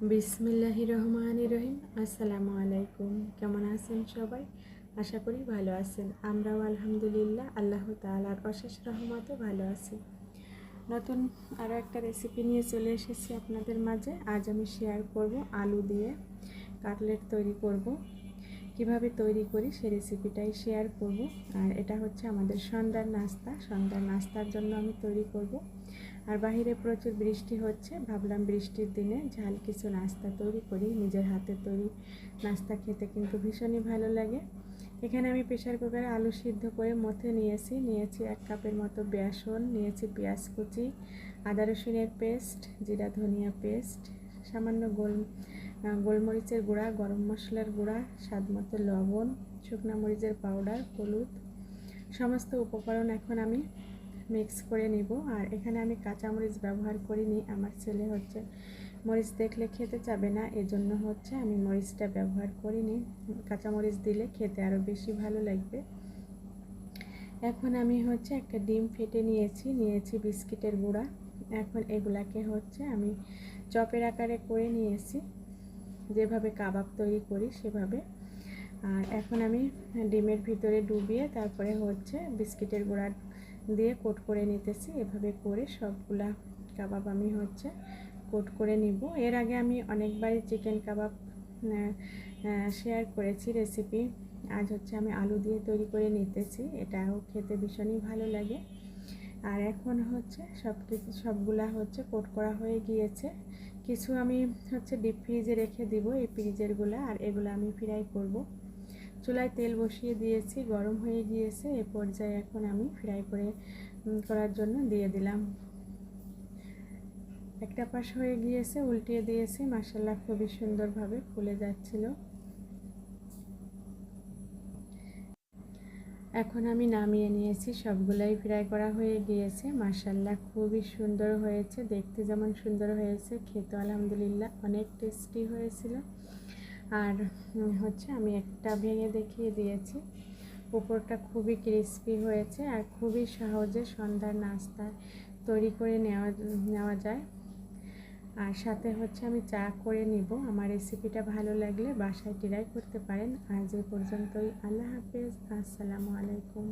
বিসমিল্লাহি রহমান রহিম। আসসালামু আলাইকুম। কেমন আছেন সবাই? আশা করি ভালো আছেন। আমরাও আলহামদুলিল্লাহ, আল্লাহ তালার অশেষ রহমতে ভালো আছি। নতুন আরও একটা রেসিপি নিয়ে চলে এসেছি আপনাদের মাঝে। আজ আমি শেয়ার করব আলু দিয়ে কাটলেট তৈরি করব। কীভাবে তৈরি করি সেই রেসিপিটাই শেয়ার করব। আর এটা হচ্ছে আমাদের সন্ধ্যার নাস্তা। সন্ধ্যার নাস্তার জন্য আমি তৈরি করব। আর বাহিরে প্রচুর বৃষ্টি হচ্ছে। ভাবলাম বৃষ্টির দিনে ঝাল কিছু নাস্তা তৈরি করি। নিজের হাতে তৈরি নাস্তা খেতে কিন্তু ভীষণই ভালো লাগে। এখানে আমি প্রেশার কুকারে আলু সিদ্ধ করে মথে নিয়েছি। নিয়েছি এক কাপের মতো বেসন, নিয়েছি পেঁয়াজ কুচি, আদা রসুনের পেস্ট জিরা ধনিয়া পেস্ট সামান্য গোল গোলমরিচের গুঁড়া, গরম মশলার গুঁড়া, স্বাদ মতো লবণ, শুকনো মরিচের পাউডার হলুদ, সমস্ত উপকরণ এখন আমি মিক্স করে নিব। আর এখানে আমি কাঁচামরিচ ব্যবহার করিনি, আমার ছেলে হচ্ছে মরিচ দেখলে খেতে চাবে না, এজন্য হচ্ছে আমি মরিচটা ব্যবহার করিনি। কাঁচামরিচ দিলে খেতে আরও বেশি ভালো লাগবে। এখন আমি হচ্ছে একটা ডিম ফেটে নিয়েছি নিয়েছি বিস্কিটের গুঁড়া। এখন এগুলাকে হচ্ছে আমি চপের আকারে করে নিয়েছি। যেভাবে কাবাব তৈরি করি সেভাবে। আর এখন আমি ডিমের ভিতরে ডুবিয়ে তারপরে হচ্ছে বিস্কিটের গুঁড়া দিয়ে কোট করে নিতেছি। এভাবে করে সবগুলা কাবাব আমি হচ্ছে কোট করে নিব। এর আগে আমি অনেকবারই চিকেন কাবাব শেয়ার করেছি রেসিপি। আজ হচ্ছে আমি আলু দিয়ে তৈরি করে নিতেছি। এটাও খেতে ভীষণই ভালো লাগে। আর এখন হচ্ছে সব কিছু সবগুলা হচ্ছে কোট করা হয়ে গিয়েছে। কিছু আমি হচ্ছে ডিপ ফ্রিজে রেখে দিব এই ফ্রিজেরগুলো আর এগুলো আমি ফ্রাই করব। চুলায় তেল বসিয়ে দিয়েছি, গরম হয়ে গিয়েছে, এ পর্যায়ে এখন আমি ফ্রাই করে করার জন্য দিয়ে দিলাম। একটা পাশ হয়ে গিয়েছে, উল্টিয়ে দিয়েছি মাসাল্লাহ খুবই সুন্দরভাবে ফুলে যাচ্ছিল। এখন আমি নামিয়ে নিয়েছি, সবগুলাই ফ্রাই করা হয়ে গিয়েছে। মাসাল্লাহ খুবই সুন্দর হয়েছে, দেখতে যেমন সুন্দর হয়েছে খেতে আলহামদুলিল্লাহ অনেক টেস্টি হয়েছিল। আর হচ্ছে আমি একটা ভেঙে দেখিয়ে দিয়েছি। উপরটা খুবই ক্রিস্পি হয়েছে আর খুবই সহজে সন্ধ্যার নাস্তা তৈরি করে নেওয়া নেওয়া যায়। আর সাথে হচ্ছে আমি চা করে নিব। আমার রেসিপিটা ভালো লাগলে বাসায় ট্রাই করতে পারেন। আজ এই পর্যন্তই। আল্লাহ হাফেজ। আসসালামু আলাইকুম।